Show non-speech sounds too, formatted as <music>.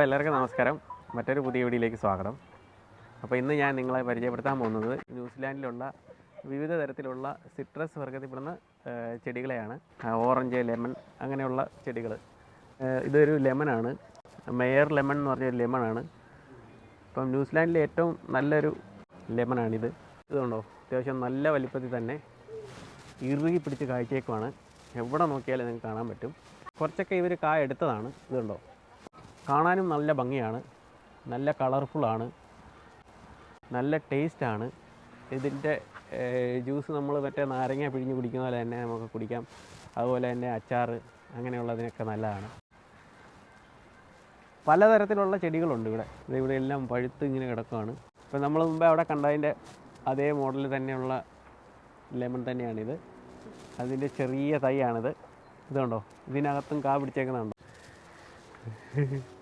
അപ്പോൾ എല്ലാവർക്കും നമസ്കാരം. മറ്റൊരു പുതിയ വീഡിയോയിലേക്ക് സ്വാഗതം. അപ്പോൾ ഇന്ന് ഞാൻ നിങ്ങളെ പരിചയപ്പെടുത്താൻ പോകുന്നത് ന്യൂസിലാൻഡിലുള്ള വിവിധ തരത്തിലുള്ള സിട്രസ് വർഗത്തിൽപ്പെടുന്ന ചെടികളെയാണ്. ഓറഞ്ച് ലെമൺ അങ്ങനെയുള്ള ചെടികൾ ഇതൊരു ലെമണാണ്. മെയർ ലെമൺ എന്ന് പറഞ്ഞൊരു ലെമണാണ്. ഇപ്പം ന്യൂസിലാൻഡിലെ ഏറ്റവും നല്ലൊരു ലെമണാണിത്. ഇതുണ്ടോ? അത്യാവശ്യം നല്ല വലിപ്പത്തിൽ തന്നെ ഇറുകി പിടിച്ച് കാഴ്ചയേക്കുമാണ് എവിടെ നോക്കിയാലും നിങ്ങൾക്ക് കാണാൻ പറ്റും. കുറച്ചൊക്കെ ഇവർ കായ എടുത്തതാണ്. ഇതുണ്ടോ? കാണാനും നല്ല ഭംഗിയാണ്. നല്ല കളർഫുള്ളാണ് നല്ല ടേസ്റ്റാണ് ഇതിന്റെ ജ്യൂസ് നമ്മൾ മറ്റേ നാരങ്ങ പിഴിഞ്ഞ് കുടിക്കുന്ന പോലെ തന്നെ നമുക്ക് കുടിക്കാം. അതുപോലെ തന്നെ അച്ചാർ അങ്ങനെയുള്ളതിനൊക്കെ നല്ലതാണ്. പലതരത്തിലുള്ള ചെടികളുണ്ട് ഇവിടെ. ഇവിടെ എല്ലാം പഴുത്ത് ഇങ്ങനെ കിടക്കുകയാണ് ഇപ്പം നമ്മൾ മുമ്പേ അവിടെ കണ്ടതിന്റെ അതേ മോഡൽ തന്നെയുള്ള ലെമൺ തന്നെയാണിത്. അതിന്റെ ചെറിയ തൈയാണിത്. ഇതുണ്ടോ? ഇതിനകത്തും കാ പിടിച്ചേക്കുന്നുണ്ടോ <laughs>